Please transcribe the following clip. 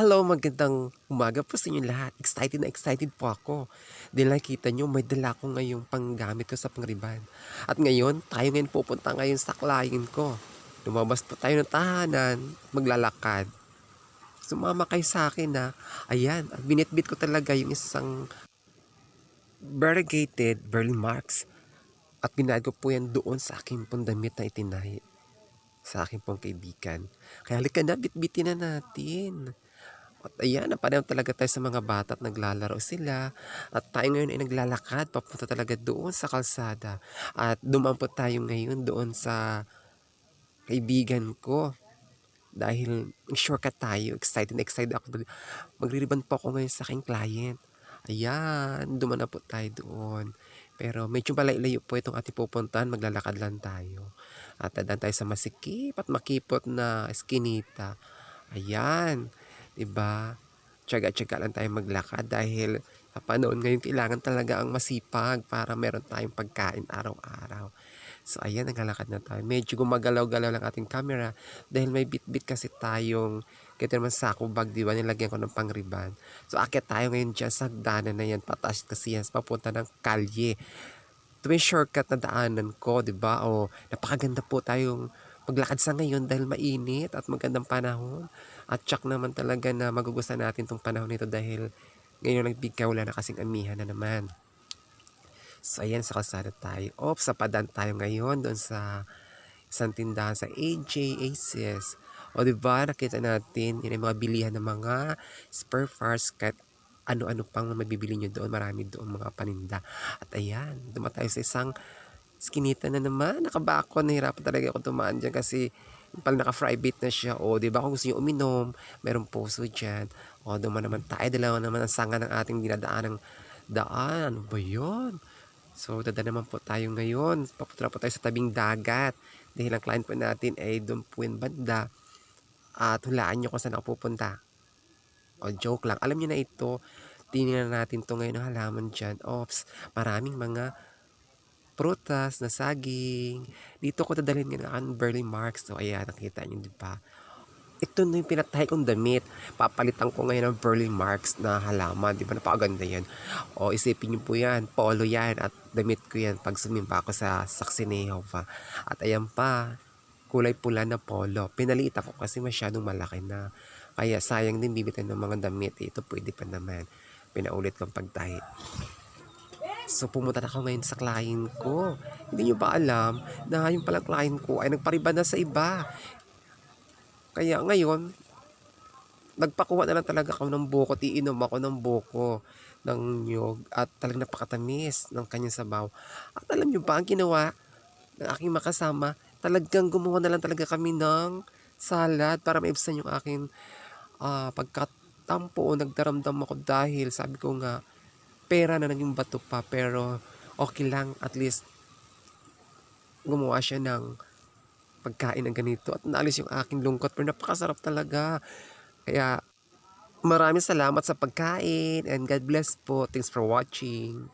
Hello, magandang umaga po sa inyo lahat. Excited na excited po ako. Dahil nakita nyo, may dala ko ngayong panggamit ko sa pangriban. At ngayon, tayo ngayon pupunta ngayon sa client ko. Lumabas po tayo ng tahanan, maglalakad. Sumama kayo sa akin na, ayan, at binitbit ko talaga yung isang variegated Berlin Marks. At binago po yan doon sa aking pong damit na itinahi sa aking pong kaibigan. Kaya halika na, bitbitin na natin. At ayan, napanahon talaga tayo sa mga bata at naglalaro sila. At tayo ngayon ay naglalakad, papunta talaga doon sa kalsada. At dumaan po tayo ngayon doon sa kaibigan ko. Dahil shortcut tayo, excited na excited ako. Magririban po ako ngayon sa aking client. Ayan, dumaan na po tayo doon. Pero medyo malayo po itong ating pupuntahan, maglalakad lang tayo. At dadaan tayo sa masikip at makipot na eskinita. Ayan, 'di ba? Tiyaga-tiyaga lang tayo maglakad dahil sa panahon ngayon kailangan talaga ang masipag para meron tayong pagkain araw-araw. So ayan, naglalakad na tayo. Medyo gumagalaw-galaw lang ating camera dahil may bit-bit kasi tayong kaya naman sako bag, di? Nilagyan ko ng pangriban. So akit tayo ngayon dyan sa hagdanan na yan. Pataas kasi yan. Papunta ng kalye. Ito yung shortcut na daanan ko, di ba? O napakaganda po tayong maglakad sa ngayon dahil mainit at magandang panahon. At tsak naman talaga na magugustuhan natin tong panahon nito dahil ngayon nagbigay wala na kasing amihan na naman. So ayan sa kalsada tayo. Ops, sa padan tayo ngayon doon sa isang tindahan sa AJ Aces. O di ba nakita natin yun yung mga bilihan ng mga spare parts kahit ano-ano pang mabibili nyo doon. Marami doon mga paninda. At ayan, duma tayo sa isang skinita na naman. Nakabako, nahirapan talaga ako tumaan dyan kasi pala naka-fry bait na siya. O, di ba kung gusto nyo uminom, meron puso dyan. O, duman naman tayo. Dalawa naman ang sanga ng ating dinadaan ng daan. Ano ba yun? So, dada naman po tayo ngayon. Papunta po tayo sa tabing dagat. Dahil ang client po natin ay doon po yung banda. At hulaan nyo kung saan ako pupunta. O, joke lang. Alam niyo na ito, tinignan natin to ngayon ng halaman dyan. Ops, maraming mga prutas na saging. Dito ko dadalhin nga ang Burley Marks. So, ayan, nakita niyo, di ba? Ito na yung pinatahay kong damit. Papalitan ko ngayon ng Burley Marks na halaman. Di ba? Napakaganda yan. O, isipin niyo po yan. Polo yan. At damit ko yan pag sumimba ako sa Saksineho pa. At ayan pa, kulay pula na polo. Pinalitan ko kasi masyadong malaki na. Kaya sayang din bibitan ng mga damit. Ito pwede pa naman. Pinaulit kong pagtahi. So pumunta na ako ngayon sa client ko. Hindi nyo ba alam na yung palang client ko ay nagpariban na sa iba. Kaya ngayon, nagpakuha na lang talaga ako ng buko. Iinom ako ng buko ng nyog at talagang napakatamis ng kanyang sabaw. At alam nyo ba ang ginawa ng aking makasama? Talagang gumawa na lang talaga kami ng salad para maibsan yung aking ah, pagkatampo o nagdaramdam ako dahil sabi ko nga pera na naging bato pa pero okay lang at least gumawa siya ng pagkain ng ganito. At naalis yung aking lungkot pero napakasarap talaga. Kaya maraming salamat sa pagkain and God bless po. Thanks for watching